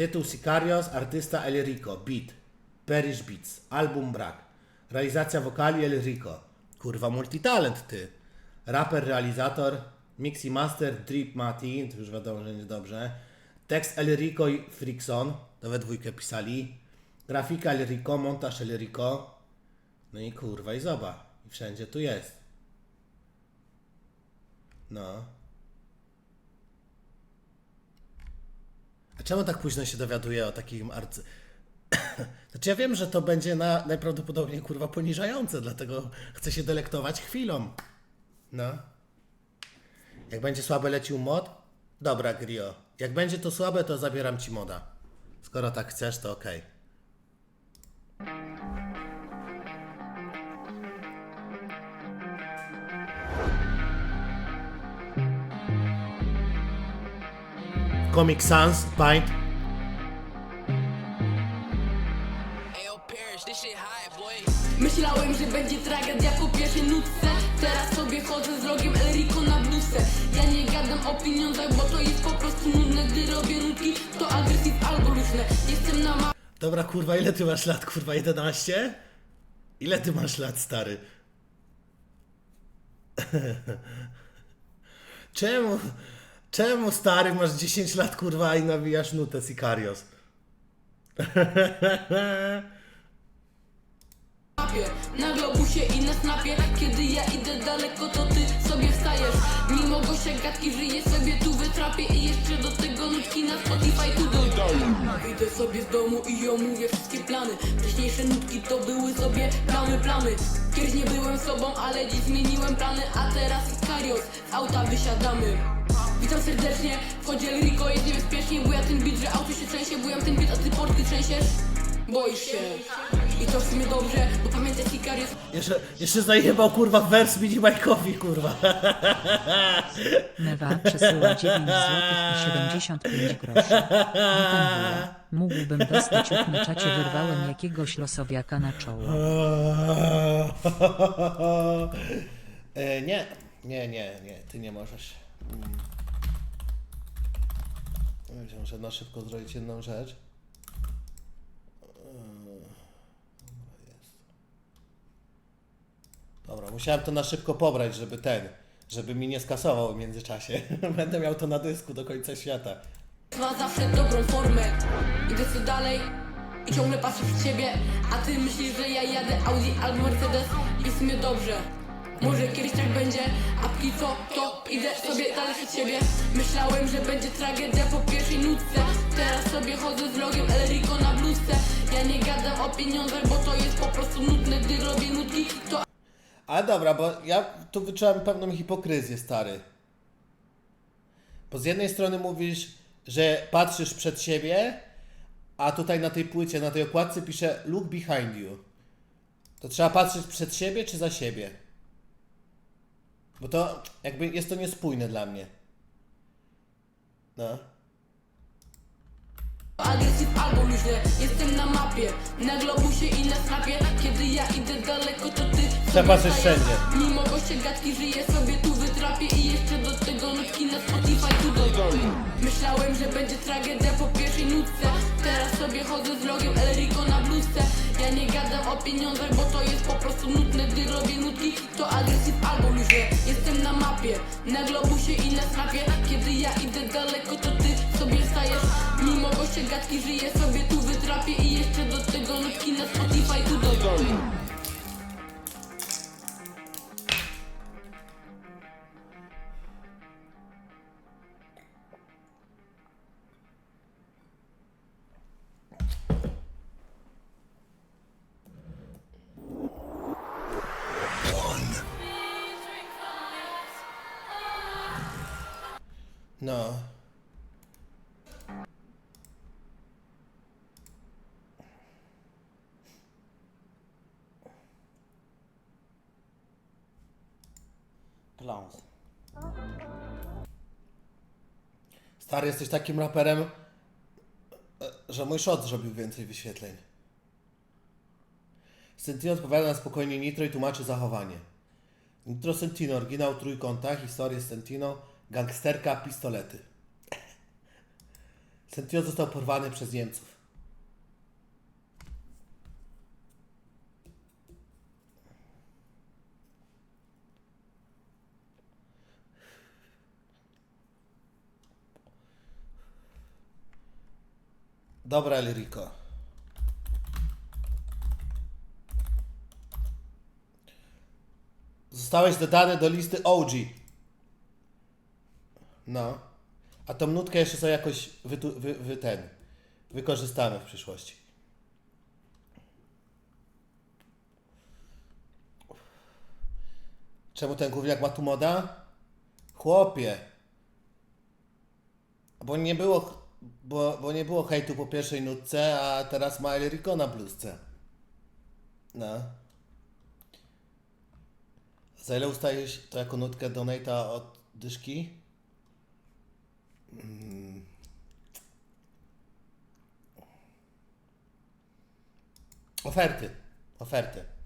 Tytuł Sicarios, artysta El Rico, beat. Perish Beats, album Brak. Realizacja wokali El Rico. Kurwa, multitalent ty. Raper, realizator, mix i master Drip Mati, to już wiadomo, że niedobrze. Tekst El Rico i Frickson, to we dwójkę pisali. Grafika El Rico, montaż El Rico. No i kurwa, i zobacz. I wszędzie tu jest. No. Czemu tak późno się dowiaduję o takim arcy... Znaczy ja wiem, że to będzie na, najprawdopodobniej kurwa poniżające, dlatego chcę się delektować chwilą. No. Jak będzie słabe lecił mod? Dobra, Grio. Jak będzie to słabe, to zabieram ci moda. Skoro tak chcesz, to okej. Comic Sans, boy. Myślałem, że będzie tragedia po pierwszej nutce Teraz sobie chodzę z rogiem Elrico na bluzce Ja nie gadam o pieniądzach, bo to jest po prostu nudne Gdy robię nutki, to agresyw albo luźne Jestem na ma... Dobra, kurwa, ile ty masz lat, kurwa, 11? Ile ty masz lat, stary? czemu, czemu, stary, masz 10 lat, kurwa, i nawijasz nutę Sicarios? mapie Na globusie i na snapie Kiedy ja idę daleko, to ty sobie wstajesz. Mimo gościa gadki żyję sobie tu wytrapię I jeszcze do tego nutki na Spotify tu dojdę Wyjdę sobie z domu i omówię wszystkie plany. Wcześniejsze nutki to były sobie plamy, plamy. Kiedyś nie byłem sobą, ale dziś zmieniłem plany A teraz Iskarios, z auta wysiadamy Witam serdecznie, wchodzi El Rico, jest niebezpiecznie Bo ja ten beat, że auto się trzęsie Bo ja ten beat, a ty portki trzęsiesz Boisz się I to w sumie dobrze, bo pamiętaj Sicarios Jeszcze, jeszcze zajebał, kurwa, wers Mini Mike'owi, kurwa. Mewa przesyła 9 zł i 75 groszy. Witam wuja. Mógłbym dostać uk na czacie wyrwałem jakiegoś losowiaka na czoło. e, nie, nie, nie, nie, ty nie możesz. Mm. Ja Muszę na szybko zrobić jedną rzecz. Eee. Dobra, musiałem to na szybko pobrać, żeby ten, żeby mi nie skasował w międzyczasie. Będę miał to na dysku do końca świata. Ma zawsze dobrą formę Idę co dalej i ciągle patrzę przed siebie A ty myślisz, że ja jadę Audi albo Mercedes I w sumie dobrze może kiedyś tak będzie, a póki co, to idę sobie dalej przed siebie Myślałem, że będzie tragedia po pierwszej nutce Teraz sobie chodzę z logiem El Rico na bluzce Ja nie gadam o pieniądzach, bo to jest po prostu nudne Gdy robię nutki, to Ale dobra, bo ja tu wyczułem pewną hipokryzję, stary. Bo z jednej strony mówisz, że patrzysz przed siebie, a tutaj na tej płycie, na tej okładce pisze look behind you. To trzeba patrzeć przed siebie czy za siebie? Bo to jakby jest to niespójne dla mnie. No. luźne Jestem na mapie, na globusie i na snapie. Kiedy ja idę daleko, to ty Trzeba patrzeć wszędzie. Mimo goście gadki żyję sobie tu wytrapię. I jeszcze do tego nutki na Spotify tu Myślałem, że będzie tragedia po pierwszej nutce. Teraz sobie chodzę z logiem pieniądzach, bo to jest po prostu nudne Gdy robię nutki, to agresyw albo luźne Jestem na mapie, na globusie i na snapie. Kiedy ja idę daleko, to ty sobie stajesz Mimo goście gadki żyję sobie No. Clowns. Stary, jesteś takim raperem, e, że mój shot zrobił więcej wyświetleń. Sentino odpowiada na spokojnie Nitro i tłumaczy zachowanie. Nitro Sentino, oryginał trójkąta, historię Sentino, gangsterka, pistolety. Sentio został porwany przez Niemców. Dobra, El Rico. Zostałeś dodany do listy OG. No. A tą nutkę jeszcze sobie jakoś wytu, wy, wy, ten, wykorzystamy w przyszłości. Czemu ten gówniak ma tu moda? Chłopie. Bo nie było, bo, bo nie było hejtu po pierwszej nutce, a teraz ma El Rico na bluzce. No. Za ile ustalisz to jako nutkę donata od dyszki? Mm. Offerte, offerte.